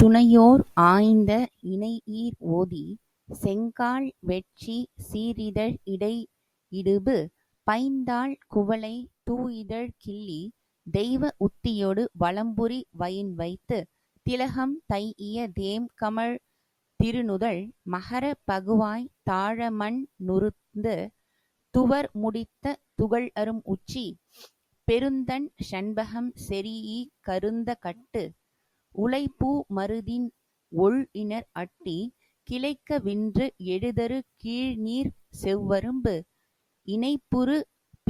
துணையோர் ஆய்ந்த இணையீர் ஓதி, செங்கால் வெட்சி சீரிதழ் இடை இடுபு, பைந்தாள் குவளை தூஇதழ் கிள்ளி, தெய்வ உத்தியொடு வலம்புரி வயின்வைத்து, திலகம் தைஇய தேம்கமழ் திருநுதல், மகரப் பகுவாய் தாழமண் நுறுந்து துவர் முடித்த துகள்அரும் உச்சி, பெருந்தண் சண்பகம் செரீஇ கருந்த உழைப்பூ மருதின் ஒள் இனர் அட்டி, கிளைக்க வின்று எழுதரு கீழ்நீர்ச் செவ்வரும்பு, இணைப்புறு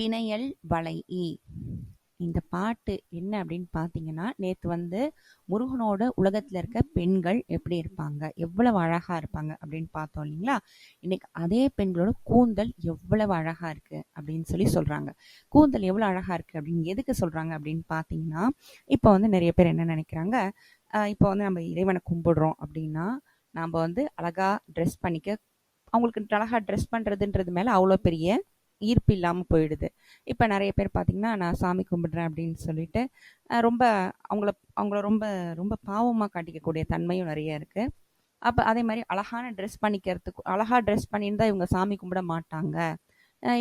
பிணையல் வளைஇ. இந்த பாட்டு என்ன அப்படின்னு பார்த்தீங்கன்னா, நேற்று வந்து முருகனோட உலகத்தில் இருக்க பெண்கள் எப்படி இருப்பாங்க, எவ்வளவு அழகாக இருப்பாங்க அப்படின்னு பார்த்தோம் இல்லைங்களா? இன்னைக்கு அதே பெண்களோட கூந்தல் எவ்வளவு அழகாக இருக்குது அப்படின்னு சொல்லி சொல்கிறாங்க கூந்தல் எவ்வளோ அழகாக இருக்குது அப்படின்னு எதுக்கு சொல்கிறாங்க அப்படின்னு பார்த்தீங்கன்னா, இப்போ வந்து நிறைய பேர் என்ன நினைக்கிறாங்க, இப்போ வந்து நம்ம இறைவனை கும்பிடுறோம் அப்படின்னா, நாம் வந்து அழகாக ட்ரெஸ் பண்ணிக்க அவங்களுக்கு அழகாக ட்ரெஸ் பண்ணுறதுன்றது மேலே அவ்வளோ பெரிய ஈர்ப்பு இல்லாமல் போயிடுது. இப்போ நிறைய பேர் பார்த்தீங்கன்னா, நான் சாமி கும்பிடுறேன் அப்படின்னு சொல்லிட்டு, ரொம்ப அவங்கள அவங்கள ரொம்ப ரொம்ப பாவமாக காட்டிக்கக்கூடிய தன்மையும் நிறைய இருக்குது அப்போ அதே மாதிரி அழகான ட்ரெஸ் பண்ணிக்கிறதுக்கு அழகா ட்ரெஸ் பண்ணியிருந்தா இவங்க சாமி கும்பிட மாட்டாங்க.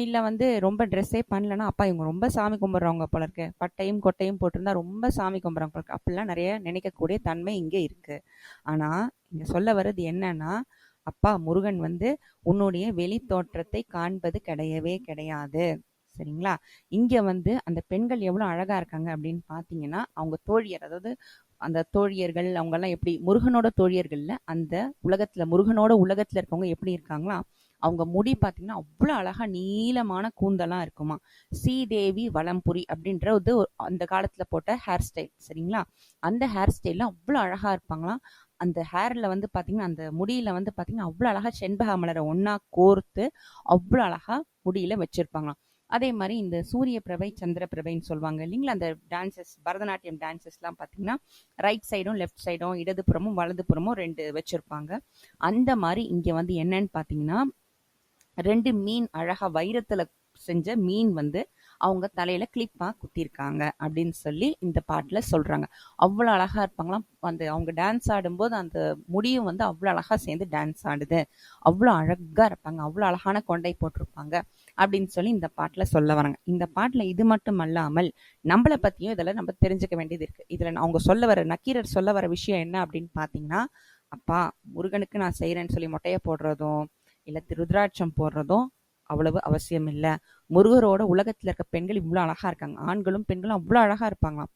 இல்லை வந்து ரொம்ப ட்ரெஸ்ஸே பண்ணலன்னா, அப்பா இவங்க ரொம்ப சாமி கும்பிட்றவங்க போல இருக்கு. பட்டையும் கொட்டையும் போட்டிருந்தா ரொம்ப சாமி கும்பிட்றவங்க போல இருக்கு. அப்படிலாம் நிறைய நினைக்கக்கூடிய தன்மை இங்கே இருக்குது ஆனால் இங்கே சொல்ல வர்றது என்னன்னா, அப்பா முருகன் வந்து உன்னுடைய வெளி தோற்றத்தை காண்பது கிடையவே கிடையாது. சரிங்களா? இங்க வந்து அந்த பெண்கள் எவ்வளவு அழகா இருக்காங்க அப்படின்னு பார்த்தீங்கன்னா, அவங்க தோழியர் அதாவது அந்த தோழியர்கள் அவங்கெல்லாம் எப்படி முருகனோட தோழியர்கள்ல அந்த உலகத்துல முருகனோட உலகத்துல இருக்கவங்க எப்படி இருக்காங்களா? அவங்க முடி பார்த்தீங்கன்னா, அவ்வளோ அழகா நீளமான கூந்தலா இருக்குமா. ஸ்ரீதேவி வளம்புரி அப்படின்றது அந்த காலத்துல போட்ட ஹேர் ஸ்டைல் சரிங்களா? அந்த ஹேர் ஸ்டைல்லாம் அவ்வளோ அழகா இருப்பாங்களாம். அந்த ஹேரில் வந்து பார்த்தீங்கன்னா, அந்த முடியில் வந்து பார்த்தீங்கன்னா, அவ்வளோ அழகாக செண்பகமலரை ஒன்றா கோர்த்து அவ்வளோ அழகாக முடியில் வச்சுருப்பாங்களாம் அதே மாதிரி இந்த சூரிய பிரபை, சந்திர பிரபைன்னு சொல்லுவாங்க இல்லைங்களா? அந்த டான்சஸ் பரதநாட்டியம் டான்சஸ்லாம் பார்த்தீங்கன்னா, ரைட் சைடும், லெஃப்ட் சைடும், இடதுபுறமும், வலதுபுறமும் ரெண்டு வச்சுருப்பாங்க அந்த மாதிரி இங்கே வந்து என்னன்னு பார்த்தீங்கன்னா, ரெண்டு மீன் அழகாக வைரத்தில் செஞ்ச மீன் வந்து அவங்க தலையில கிளிப்பா குத்திருக்காங்க அப்படின்னு சொல்லி இந்த பாட்டுல சொல்றாங்க. அவ்வளோ அழகா இருப்பாங்களாம். அந்த அவங்க டான்ஸ் ஆடும்போது அந்த முடியும் வந்து அவ்வளோ அழகா சேர்ந்து டான்ஸ் ஆடுது. அவ்வளோ அழகா இருப்பாங்க. அவ்வளோ அழகான கொண்டை போட்டிருப்பாங்க அப்படின்னு சொல்லி இந்த பாட்டுல சொல்ல வராங்க. இந்த பாட்டுல இது மட்டும் அல்லாமல் நம்மளை பத்தியும் இதுல நம்ம தெரிஞ்சுக்க வேண்டியது இருக்கு. இதுல அவங்க சொல்ல வர நக்கீரர் சொல்ல வர விஷயம் என்ன அப்படின்னு பார்த்தீங்கன்னா, அப்பா முருகனுக்கு நான் செய்கிறேன்னு சொல்லி மொட்டையை போடுறதும், இல்ல ருத்ராட்சம் போடுறதும் அவ்வளவு அவசியம் இல்லை முருகரோட உலகத்தில் இருக்க பெண்கள் இவ்வளோ அழகாக இருக்காங்க. ஆண்களும் பெண்களும் அவ்வளோ அழகாக இருப்பாங்களாம்.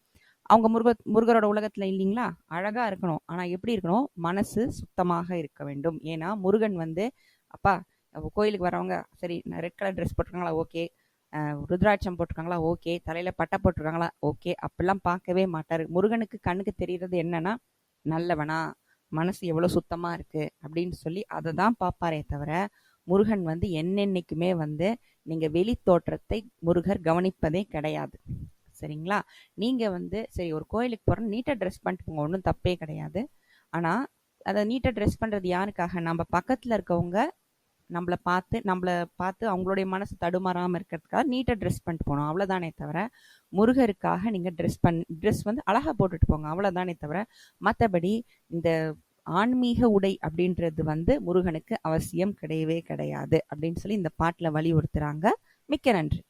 அவங்க முருக முருகரோட உலகத்தில் இல்லைங்களா? அழகாக இருக்கணும். ஆனால் எப்படி இருக்கணும்? மனசு சுத்தமாக இருக்க வேண்டும். ஏன்னா முருகன் வந்து அப்பா கோயிலுக்கு வரவங்க சரி ரெட் கலர் ட்ரெஸ் போட்டிருக்காங்களா ஓகே. ருத்ராட்சம் போட்டிருக்காங்களா ஓகே. தலையில் பட்டை போட்டிருக்காங்களா ஓகே. அப்படிலாம் பார்க்கவே மாட்டார் முருகனுக்கு கண்ணுக்கு தெரிகிறது என்னன்னா, நல்லவனா, மனசு எவ்வளோ சுத்தமாக இருக்குது அப்படின்னு சொல்லி அதை தான் பார்ப்பாரே தவிர, முருகன் வந்து என்னென்னைக்குமே வந்து நீங்கள் வெளி தோற்றத்தை முருகர் கவனிப்பதே கிடையாது. சரிங்களா? நீங்கள் வந்து சரி ஒரு கோயிலுக்கு போகிறோம் நீட்டாக ட்ரெஸ் பண்ணிட்டு போங்க. ஒன்றும் தப்பே கிடையாது. ஆனால் அதை நீட்டாக ட்ரெஸ் பண்ணுறது யாருக்காக? நம்ம பக்கத்தில் இருக்கவங்க நம்மள பார்த்து நம்மள பார்த்து அவங்களுடைய மனசு தடுமாறாமல் இருக்கிறதுக்காக நீட்டாக ட்ரெஸ் பண்ணிட்டு போகணும் அவ்வளோதானே தவிர, முருகருக்காக நீங்கள் ட்ரெஸ் பண் ட்ரெஸ் வந்து அழகாக போட்டுட்டு போங்க. அவ்வளோதானே தவிர, மற்றபடி இந்த ஆன்மீக உடை அப்படின்றது வந்து முருகனுக்கு அவசியம் கிடையவே கிடையாது அப்படின்னு சொல்லி இந்த பாட்டில் வலியுறுத்துறாங்க. மிக்க நன்றி.